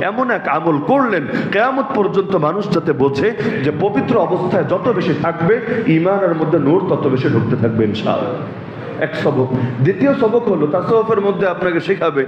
এমন এক আমল করলেন, কেয়ামত পর্যন্ত মানুষ যাতে বোঝে যে পবিত্র অবস্থায় যত বেশি থাকবে ইমানের মধ্যে নূর তত বেশি ঢুকতে থাকবে ইনশাআল্লাহ। এক সবক। দ্বিতীয় সবক হলো, তাসওয়ুফের মধ্যে আপনাকে শেখাবে,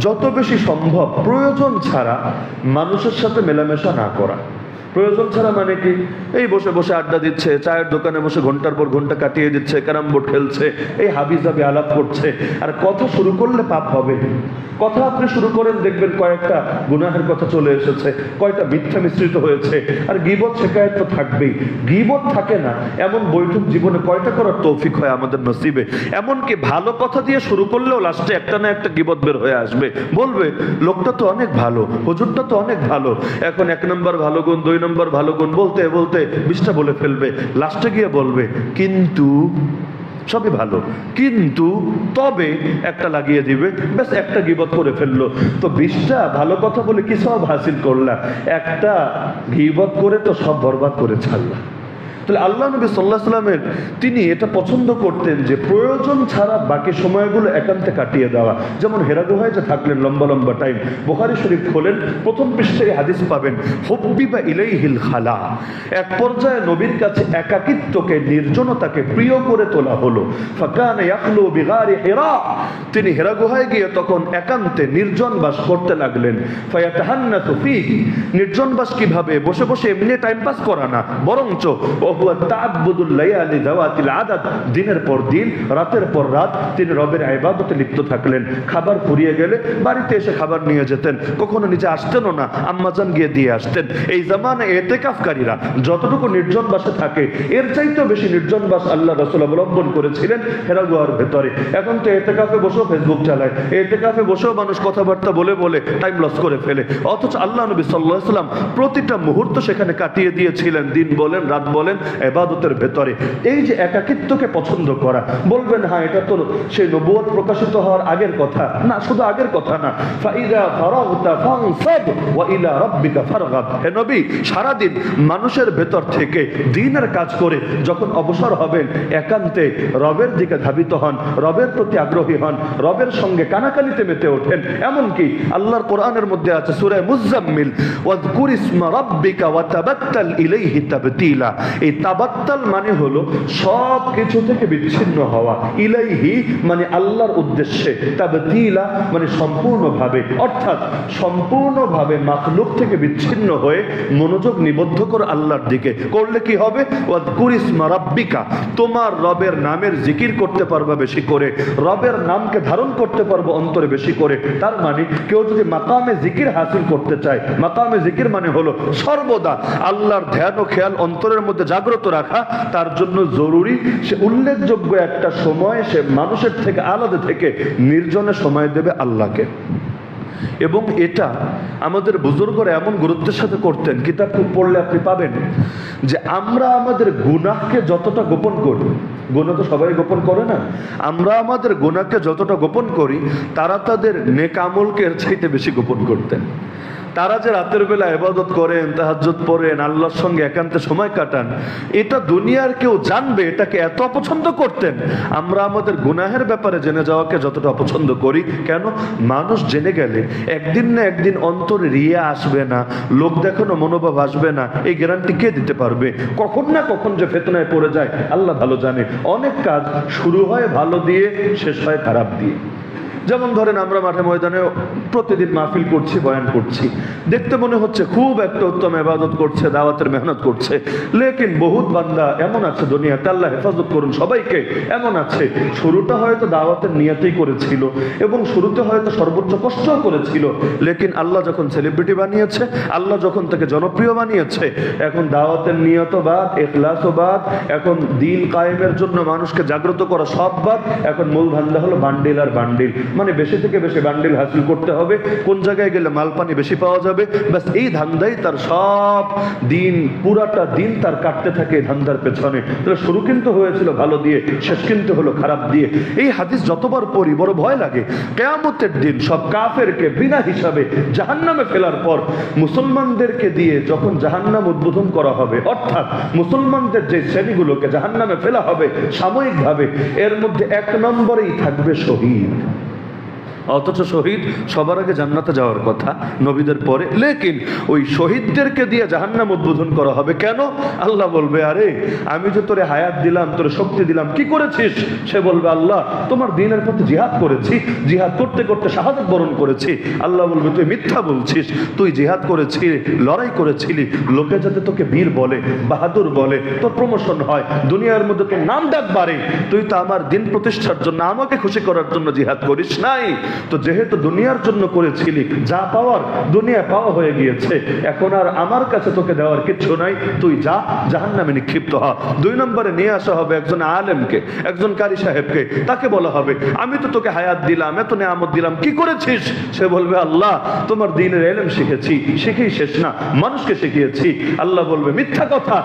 যত বেশি সম্ভব প্রয়োজন ছাড়া মানুষের সাথে মেলামেশা না করা। প্রয়োজন ছাড়া মানে কি? এই বসে বসে আড্ডা দিচ্ছে, চায়ের দোকানে বসে ঘণ্টার পর ঘণ্টা কাটিয়ে দিচ্ছে, ক্যারাম বোর্ড খেলছে, এই হাবিজ হাবি আলাপ করছে। আর কথা শুরু করলে পাপ হবে। কথা আপনি শুরু করেন, দেখবেন কয়েকটা গুনাহের কথা চলে এসেছে কয়টা মিথ্যা মিশ্রিত হয়েছে। আর গিবত শেখায়ত তো থাকবেই। গিবত থাকে না। এমন বৈঠক জীবনে কয়টা করার তৌফিক হয় আমাদের নসিবে? এমনকি ভালো কথা দিয়ে শুরু করলেও লাস্টে একটা না একটা গিবত বের হয়ে আসবে। বলবে, লোকটা তো অনেক ভালো, হুজুরটা তো অনেক ভালো। এখন এক নম্বর ভালো গুণ, দুই নম্বর ভালো গুণ বলতে বলতে বিশটা বলে ফেলবে, লাস্টে গিয়ে বলবে, কিন্তু, সবই ভালো, কিন্তু তবে একটা লাগিয়ে দিবে। ব্যাস, একটা গিবত করে ফেলল। তো বিশটা ভালো কথা বলে কি সব হাসিল করলাম একটা গিবত করে তো সব বরবাদ করে ছাড়লাম তাহলে আল্লাহ নবী সাল্লাহ সাল্লামের তিনি এটা পছন্দ করতেন যে প্রয়োজন ছাড়া বাকি সময়গুলো একান্তে কাটিয়ে দেওয়া। যেমন হেরা গুহায় যে থাকলেন লম্বা লম্বা টাইম বোখারি শরীফ খোলেন, প্রথম পৃষ্ঠায় হাদিস পাবেন হব্বি বা ইলাই হিল খালা এক পর্যায়ে নবীর কাছে একাকিত্বকে, নির্জনতাকে প্রিয় করে তোলা হলো। ফাকানা ইয়াখলু বিগারি হেরা। তিনি হেরা গুহায় গিয়ে তখন একান্তে নির্জন বাস করতে লাগলেন। ফায়াতাহান্নাতু ফীহি। নির্জন বাস কীভাবে? বসে বসে এমনি টাইম পাস করা না। বরঞ্চ দিনের পর দিন, রাতের পর রাত তিনি রবের ইবাদতে লিপ্ত থাকলেন। খাবার ফুরিয়ে গেলে বাড়িতে এসে খাবার নিয়ে যেতেন। কখনো আসতেনও না আম্মাজান গিয়ে দিয়ে আসতেন। এই যতটুকু নির্জন বাসে থাকে, এর চাইতেও বেশি নির্জন বাস আল্লাহ রসুল অবলম্বন করেছিলেন হেরাগুয়ার ভেতরে। এখন তো এতেকাফে বসেও ফেসবুক চালায়। এতেকাফে বসেও মানুষ কথাবার্তা বলে বলে টাইম লস করে ফেলে। অথচ আল্লাহ নবী সাল্লাহ সাল্লাম প্রতিটা মুহূর্ত সেখানে কাটিয়ে দিয়েছিলেন। দিন বলেন, রাত বলেন এবাদতের ভেতরে। এই যে একাকিত্বকে পছন্দ করা, বলবেন হ্যাঁ এটা তো সেই নবুয়ত প্রকাশিত হওয়ার আগের কথা। না, শুধু আগের কথা না। মানুষের ভেতর থেকে দিনের কাজ করে যখন অবসর হবেন, একান্তে রবের দিকে ধাবিত হন, রবের প্রতি আগ্রহী হন, রবের সঙ্গে কানাকানিতে মেতে ওঠেন। এমনকি আল্লাহর কোরআনের মধ্যে আছে সূরা মুজাম্মিল ওয়াজকুর ইসমা ইলাইহি তাবতীলা। এই তাবাত্তাল মানে হলো সব কিছু থেকে বিচ্ছিন্ন হওয়া। ইলাইহি মানে আল্লাহর উদ্দেশ্যে। তাবতীলা মানে সম্পূর্ণভাবে। অর্থাৎ সম্পূর্ণভাবে মাখলুক থেকে বিচ্ছিন্ন হয়ে মনোযোগ নিবদ্ধ করে আল্লাহর দিকে। করলে কি হবে? ওয়াজকুর ইসমা রাব্বিকা। তোমার রবের নামের জিকির করতে পারবা বেশি করে। রবের নামকে ধারণ করতে পারব অন্তরে বেশি করে। তার মানে কেউ যদি মাকামে জিকির হাসিল করতে চায়, মাকামে জিকির মানে হলো সর্বদা আল্লাহর ধ্যান ও খেয়াল অন্তরের মধ্যে জাগ্রত রাখা তার জন্য জরুরি। সে উল্লেখযোগ্য একটা সময় সে মানুষের থেকে আলাদা থেকে নির্জনে সময় দেবে আল্লাহকে। এবং এটা আমাদের বুজুর্গরা এমন গুরুত্বের সাথে করতেন, কিতাব পড়লে আপনি পাবেন, যে আমরা আমাদের গুনাহকে যতটা গোপন করি গুণা তো সবাই গোপন করে না। আমরা আমাদের গোনাকে যতটা গোপন করি, তারা তাদের নেকামলকে এর চাইতে বেশি গোপন করতেন। তারা যে রাতের বেলা এবাদত করেন, তাহাজ্জুদ পড়েন, আল্লাহর সঙ্গে একান্তে সময় কাটান, এটা দুনিয়ার কেউ জানবে, এটাকে এত অপছন্দ করতেন। আমরা আমাদের গুনাহের ব্যাপারে জেনে যাওয়াকে যতটা অপছন্দ করি, কেন? মানুষ জেনে গেলে একদিন না একদিন অন্তর রিয়া আসবে না, লোক দেখানো মনোভাব আসবে না, এই গ্যারান্টি কে দিতে পারবে? কখন না কখন যে ফেতনায় পড়ে যায়, আল্লাহ ভালো জানে। অনেক কাজ শুরু হয় ভালো দিয়ে শেষ হয় খারাপ দিয়ে। যেমন ধরেন আমরা মাঠে ময়দানে প্রতিদিন মাহফিল করছি, বয়ান করছি। দেখতে মনে হচ্ছে খুব একটা উত্তম এবাদত করছে, দাওয়াতের মেহনত করছে। লেকিন বহুত বান্দা এমন আছে দুনিয়াতে, আল্লাহ হেফাজত করুন সবাইকে, এমন আছে। শুরুটা হয়তো দাওয়াতের নিয়াতেই করেছিল এবং শুরুতে হয়তো সর্বোচ্চ কষ্টও করেছিল। লেকিন আল্লাহ যখন সেলিব্রিটি বানিয়েছে, আল্লাহ যখন তাকে জনপ্রিয় বানিয়েছে, এখন দাওয়াতের নিয়ত বাদ, এখলাসও বাদ, এখন দিন কায়েমের জন্য মানুষকে জাগ্রত করা সব বাদ, এখন মূল ধান্দা হলো বান্ডিল আর বান্ডিল। মানে বেশি থেকে বেশি বান্ডিল হাসিল করতে হবে, কোন জায়গায় গেলে মাল পানি বেশি পাওয়া যাবে, ব্যাস এই ধান্দাই তার সব দিন, পুরাটা দিন তার কাটতে থাকে এই ধান্দার পেছনে। তাহলে শুরু কিন্তু হয়েছিল ভালো দিয়ে, শেষ কিন্তু হলো খারাপ দিয়ে। এই হাদিস যতবার পড়ি, বড় ভয় লাগে। কেয়ামতের দিন সব কাফেরকে বিনা হিসাবে জাহান্নামে ফেলার পর মুসলমানদেরকে দিয়ে যখন জাহান্নাম উদ্বোধন করা হবে, অর্থাৎ মুসলমানদের যে শ্রেণীগুলোকে জাহান্নামে ফেলা হবে সাময়িকভাবে, এর মধ্যে এক নম্বরেই থাকবে শহীদ। অথচ শহীদ সবার আগে জান্নাতে যাওয়ার কথা, নবীদের পরে। লেকিন ওই শহীদদেরকে দিয়ে জাহান্নাম উদ্বোধন করা হবে কেন? আল্লাহ বলবে, আরে, আমি যে তোরে হায়াত দিলাম, তোরে শক্তি দিলাম, কি করেছিস? সে বলবে, আল্লাহ, তোমার দিনের পথে জিহাদ করেছি, জিহাদ করতে করতে শাহাদত বরণ করেছি। আল্লাহ বলবে, তুই মিথ্যা বলছিস, তুই জিহাদ করেছিলি লড়াই করেছিলি, লোকে যাতে তোকে বীর বলে, বাহাদুর বলে, তোর প্রমোশন হয়, দুনিয়ার মধ্যে তোর নাম ডাক বাড়ে, তুই তো আমার দিন প্রতিষ্ঠার জন্য, আমাকে খুশি করার জন্য জিহাদ করিস নাই। তো যেহেতু দুনিয়ার জন্য করেছিলি, যা পাওয়ার দুনিয়া পাওয়া হয়ে গিয়েছে, এখন আর আমার কাছে তোকে দেওয়ার কিচ্ছু নাই, তুই যা জাহান নামে নিক্ষিপ্ত হ। দুই নম্বরে নিয়ে আসা হবে একজন আলেমকে, একজন কারি সাহেবকে, তাকে বলা হবে, আমি তো তোকে হায়াত দিলাম, এত নেয়ামত দিলাম, কি করেছিস? সে বলবে, আল্লাহ, তোমার দিনের এলেম শিখেছি, শিখেই শেষ না, মানুষকে শিখিয়েছি। আল্লাহ বলবে, মিথ্যা কথা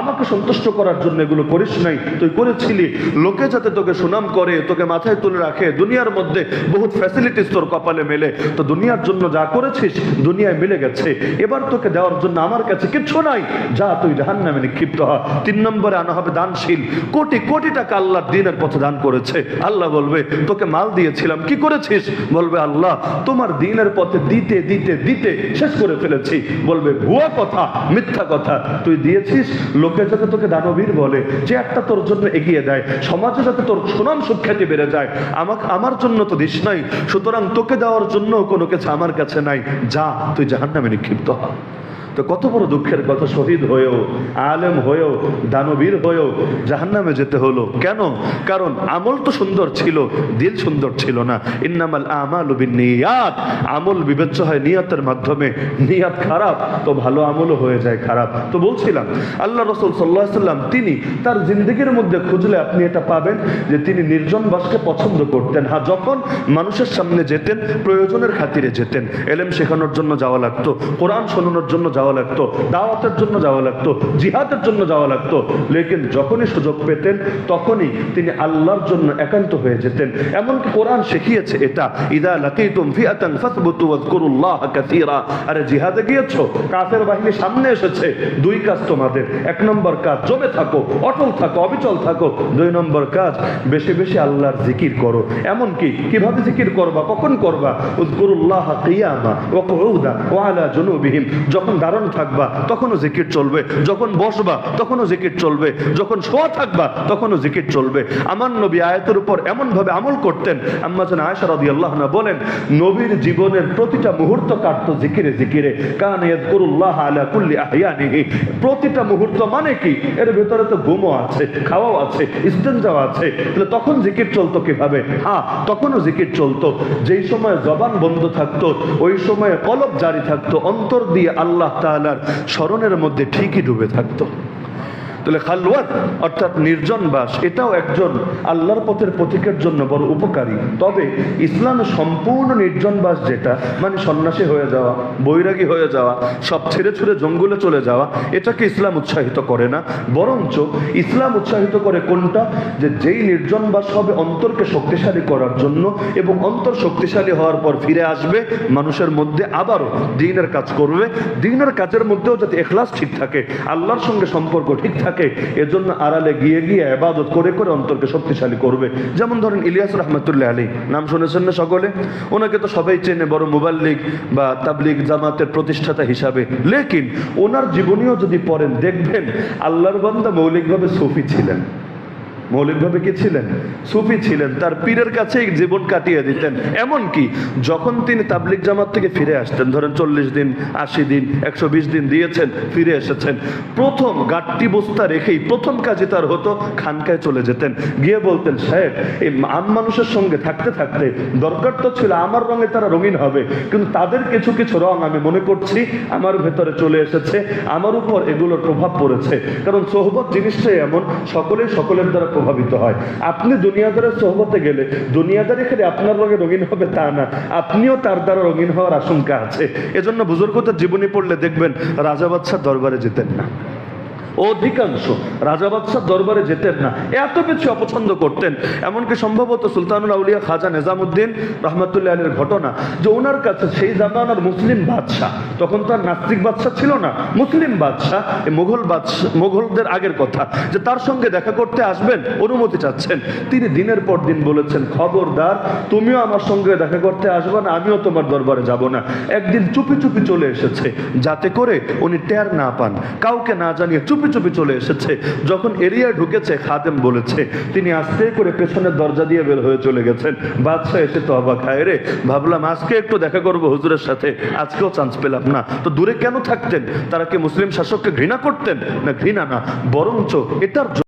আমাকে সন্তুষ্ট করার জন্য এগুলো করিস নাই, তুই করেছিলি। লোকে যাতে তোকে সুনাম করে, তোকে মাথায় তুলে রাখে, দুনিয়ার মধ্যে বহুত ফ্যাসিলিটিস তোর কপালে মেলে। তো দুনিয়ার জন্য যা করেছিস, দুনিয়ায় মিলে গেছে। এবার তোকে দেওয়ার জন্য আমার কাছে কিচ্ছু নাই। যা তুই জাহান নামে নিক্ষিপ্ত হ। তিন নম্বরে আনা হবে দানশীল। কোটি কোটি টাকা আল্লাহর দিনের পথে দান করেছে। আল্লাহ বলবে, তোকে মাল দিয়েছিলাম। কি করেছিস? বলবে, আল্লাহ, তোমার দিনের পথে দিতে দিতে দিতে শেষ করে ফেলেছি। বলবে, ভুয়া কথা, মিথ্যা কথা। তুই দিয়েছিস, লোকে যাতে তোকে দানবীর বলে, যে একটা তোর জন্য এগিয়ে দেয়। সমাজে যাতে তোর সুনাম সুখ্যাতি বেড়ে যায়। আমাকে, আমার জন্য তো দিস নাই। সুতরাং তোকে দেওয়ার জন্য কোনো কিছু আমার কাছে নাই। যা, তুই জাহান নামে নিক্ষিপ্ত হ। তো কত বড় দুঃখের কথা, শহীদ হয়েও, আলেম হয়েও, দানবীর হয়েও জাহান্নামে যেতে হলো। কেন? কারণ আমল তো সুন্দর ছিল, দিল সুন্দর ছিল না। ইন্নামাল আমাল নিয়াত আমল বিবেচ্য হয় নিয়তের মাধ্যমে। নিয়াত খারাপ, তো ভালো আমলও হয়ে যায় খারাপ। তো বলছিলাম, আল্লাহ রসুল সাল্লাহ সাল্লাম, তিনি তার জিন্দগির মধ্যে খুঁজলে আপনি এটা পাবেন যে তিনি নির্জন বাসকে পছন্দ করতেন। হ্যাঁ যখন মানুষের সামনে যেতেন, প্রয়োজনের খাতিরে যেতেন। এলেম শেখানোর জন্য যাওয়া লাগতো, কোরআন শোনানোর জন্য যাওয়া লাগতো, দাওয়াতের জন্য যাওয়া লাগতো, জিহাদের জন্য যাওয়া লাগতো, লেকিন যখনই সুযোগ পেতেন, তখনই তিনি আল্লাহর জন্য একান্ত হয়ে যেতেন। এমনকি কোরআন শিখিয়েছে এটা, ইদা লাকিতুম ফিআতান ফাসবুতু ওয়াজকুরুল্লাহ কাসীরা। আরে জিহাদে গিয়েছো, কাফের বাহিনী সামনে এসেছে, দুই কাজ তোমাদের, এক নম্বর কাজ জমে থাকো, অটল থাকো, অবিচল থাকো, দুই নম্বর কাজ বেশি বেশি আল্লাহর জিকির করো। এমনকি কীভাবে জিকির করবা, কখন করবা? উযকুরুল্লাহ কিয়ামা ওয়া কুউদা ওয়া আলা জুনুবিহিম। যখন দাঁড়ানো থাকবা, তখনও জিকির চলবে। যখন বসবা, তখনও জিকির চলবে। যখন শোয়া থাকবা, তখনও জিকির চলবে। আমার নবী আয়াতের উপর এমন ভাবে আমল করতেন। আম্মা যেন আয়সা রাদিয়াল্লাহু আনহা বলেন, নবীর জীবনের প্রতিটা মুহূর্ত কাটতো জিকিরে জিকিরে। কান ইয়াযকুরুল্লাহ আলা কুল্লি আহইয়ানিহি। প্রতিটা মুহূর্ত মানে কি? এর ভেতরে তো ঘুমও আছে, খাওয়াও আছে, ইস্তেঞ্জাও আছে। তাহলে তখন জিকির চলতো কীভাবে? হ্যাঁ তখনও জিকির চলতো। যেই সময় জবান বন্ধ থাকতো, ওই সময় কলব জারি থাকতো। অন্তর দিয়ে আল্লাহ তাআলার স্মরণের মধ্যে ঠিকই ডুবে থাকতো। তাহলে খালওয়াত, অর্থাৎ নির্জন বাস, এটাও একজন আল্লাহর পথের প্রতীকের জন্য বড় উপকারী। তবে ইসলাম সম্পূর্ণ নির্জন বাস যেটা মানে সন্ন্যাসী হয়ে যাওয়া, বৈরাগী হয়ে যাওয়া, সব ছেড়ে ছুড়ে জঙ্গলে চলে যাওয়া, এটাকে ইসলাম উৎসাহিত করে না। বরঞ্চ ইসলাম উৎসাহিত করে কোনটা? যে যেই নির্জন বাস হবে অন্তরকে শক্তিশালী করার জন্য এবং অন্তর শক্তিশালী হওয়ার পর ফিরে আসবে, মানুষের মধ্যে আবারও দিনের কাজ করবে। দিনের কাজের মধ্যেও যাতে এখলাস ঠিক থাকে, আল্লাহর সঙ্গে সম্পর্ক ঠিক থাকে। এজন্য আড়ালে গিয়ে গিয়ে আবাদত করে করে অন্তরকে শক্তিশালী করবে। যেমন ধরেন ইলিয়াস রহমতুল্লাহ আলী নাম শুনেছেন না সকলে? ওনাকে তো সবাই চেনে বড় মোবাইল লিগ বা তাবলিগ জামাতের প্রতিষ্ঠাতা হিসাবে। লেকিন ওনার জীবনীও যদি পড়েন, দেখবেন আল্লাহর বান্দা মৌলিকভাবে সুফি ছিলেন। মৌলিকভাবে কি ছিলেন? সুফি ছিলেন, তার পীরের কাছেই জীবন কাটিয়ে দিতেন। এমনকি যখন তিনি তাবলিক জামাত থেকে ফিরে আসতেন, ধরেন চল্লিশ দিন, আশি দিন, একশো বিশ দিন দিয়েছেন, ফিরে এসেছেন, প্রথম গাট্টি বস্তা রেখেই প্রথম কাজে তার হতো খানকায় চলে যেতেন। গিয়ে বলতেন সাহেব এই আম মানুষের সঙ্গে থাকতে থাকতে দরকার তো ছিল, আমার রঙে তারা রঙিন হবে, কিন্তু তাদের কিছু কিছু রং আমি মনে করছি আমার ভেতরে চলে এসেছে, আমার উপর এগুলোর প্রভাব পড়েছে। কারণ সোহবত জিনিসটাই এমন, সকলেই সকলের দ্বারা প্রভাবিত হয়। আপনি দুনিয়াদারের সহমতে গেলে, দুনিয়াদার এখানে আপনার রঙে রঙিন হবে তা না। আপনিও তার দ্বারা রঙিন হওয়ার আশঙ্কা আছে। এজন্য বুজুর্গদের জীবনী পড়লে দেখবেন রাজা বাদশাহ দরবারে যেতেন না। অধিকাংশ রাজা বাদশাহ দরবারে যেতেন না। এত বেশি অপছন্দ করতেন। এমনকি সম্ভবত সুলতানুল আউলিয়া খাজা নিজামুদ্দিন রহমতুল্লাহ আলীর ঘটনা, যে ওনার কাছে সেই জামানার মুসলিম বাদশাহ, তখন তো আর নাস্তিক বাদশাহ ছিল না। মুসলিম বাদশাহ এই মুঘল বাদশাহ মুঘলদের আগের কথা, যে তার সঙ্গে দেখা করতে আসবেন, অনুমতি চাচ্ছেন। তিনি দিনের পর দিন বলেছেন, খবরদার, তুমিও আমার সঙ্গে দেখা করতে আসবে না, আমিও তোমার দরবারে যাব না। একদিন চুপি চুপি চলে এসেছে। যাতে করে উনি টের না পান। কাউকে না জানিয়ে চুপি চুপি চুপি চলে এসেছে। যখন এরিয়া ঢুকেছে, খাদেম বলেছে, তিনি আস্তে করে পেছনের দরজা দিয়ে বের হয়ে চলে গেছেন। বাদশাহ এসে তো অবাক, হায় রে, ভাবলাম আজকে একটু দেখা করব হুজুরের সাথে, আজকেও চান্স পেলাম না। তো দূরে কেন থাকতেন? তারা কি মুসলিম শাসককে ঘৃণা করতেন? না ঘৃণা না, বরঞ্চ এটার